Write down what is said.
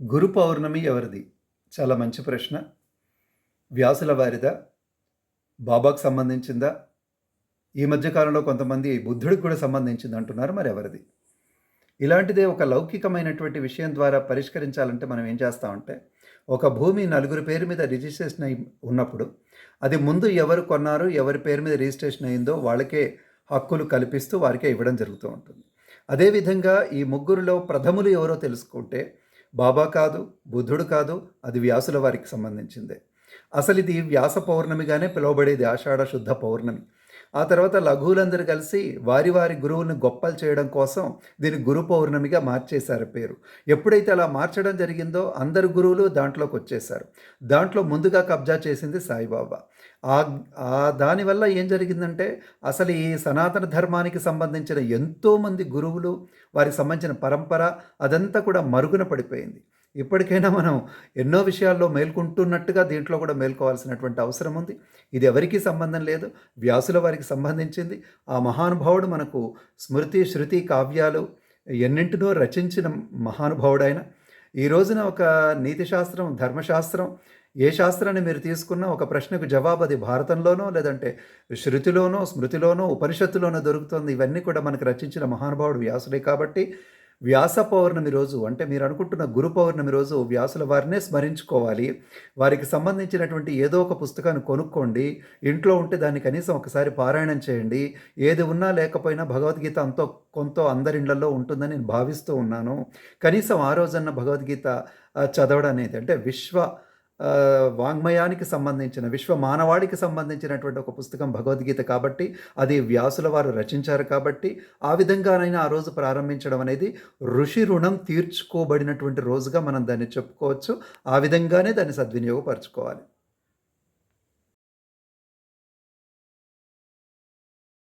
గురు పౌర్ణమి ఎవరిది? చాలా మంచి ప్రశ్న. వ్యాసుల వారిదా? బాబాకు సంబంధించిందా? ఈ మధ్యకాలంలో కొంతమంది బుద్ధుడికి కూడా సంబంధించింది అంటున్నారు మరి ఎవరిది? ఇలాంటిదే ఒక లౌకికమైనటువంటి విషయం ద్వారా పరిష్కరించాలంటే మనం ఏం చేస్తామంటే ఒక భూమి నలుగురు పేరు మీద రిజిస్ట్రేషన్ అయి ఉన్నప్పుడు అది ముందు ఎవరు కొన్నారు ఎవరి పేరు మీద రిజిస్ట్రేషన్ అయిందో వాళ్ళకే హక్కులు కల్పిస్తూ వారికే ఇవ్వడం జరుగుతూ ఉంటుంది. అదేవిధంగా ఈ ముగ్గురులో ప్రథములు ఎవరో తెలుసుకుంటే బాబా కాదు బుద్ధుడు కాదు అది వ్యాసుల వారికి సంబంధించిందే. అసలు ఇది వ్యాస పౌర్ణమిగానే పిలువబడేది ఆషాఢ శుద్ధ పౌర్ణమి. ఆ తర్వాత లఘువులందరూ కలిసి వారి వారి గురువులను గొప్పలు చేయడం కోసం దీన్ని గురు పౌర్ణమిగా మార్చేశారు పేరు. ఎప్పుడైతే అలా మార్చడం జరిగిందో అందరు గురువులు దాంట్లోకి వచ్చేసారు దాంట్లో ముందుగా కబ్జా చేసింది సాయిబాబా. ఆ ఆ దానివల్ల ఏం జరిగిందంటే అసలు ఈ సనాతన ధర్మానికి సంబంధించిన ఎంతోమంది గురువులు వారికి సంబంధించిన పరంపర అదంతా కూడా మరుగున పడిపోయింది. ఇప్పటికైనా మనం ఎన్నో విషయాల్లో మేల్కొంటున్నట్టుగా దీంట్లో కూడా మేల్కోవాల్సినటువంటి అవసరం ఉంది. ఇది ఎవరికీ సంబంధం లేదు. వ్యాసుల వారికి సంబంధించింది. ఆ మహానుభావుడు మనకు స్మృతి శృతి కావ్యాలు ఎన్నింటినో రచించిన మహానుభావుడైన. ఈ రోజున ఒక నీతి శాస్త్రం ధర్మశాస్త్రం ఏ శాస్త్రాన్ని మీరు తీసుకున్నా ఒక ప్రశ్నకు జవాబు అది భారతంలోనో లేదంటే శృతిలోనో స్మృతిలోనో ఉపనిషత్తులోనో దొరుకుతుంది. ఇవన్నీ కూడా మనకు రచించిన మహానుభావుడు వ్యాసుడే కాబట్టి వ్యాస పౌర్ణమి రోజు అంటే మీరు అనుకుంటున్న గురు పౌర్ణమి రోజు వ్యాసుల వారినే స్మరించుకోవాలి. వారికి సంబంధించినటువంటి ఏదో ఒక పుస్తకాన్ని కొనుక్కోండి. ఇంట్లో ఉంటే దాన్ని కనీసం ఒకసారి పారాయణం చేయండి. ఏది ఉన్నా లేకపోయినా భగవద్గీత అంతో కొంత అందరిళ్ళలో ఉంటుందని నేను భావిస్తూ ఉన్నాను. కనీసం ఆ రోజన్న భగవద్గీత చదవడం అనేది అంటే విశ్వ వాంగ్మయానికి సంబంధించిన విశ్వ మానవాడికి సంబంధించినటువంటి ఒక పుస్తకం భగవద్గీత కాబట్టి అది వ్యాసుల వారు రచించారు కాబట్టి ఆ విధంగానైనా ఆ రోజు ప్రారంభించడం అనేది ఋషి రుణం తీర్చుకోబడినటువంటి రోజుగా మనం దాన్ని చెప్పుకోవచ్చు. ఆ విధంగానే దాన్ని సద్వినియోగపరచుకోవాలి.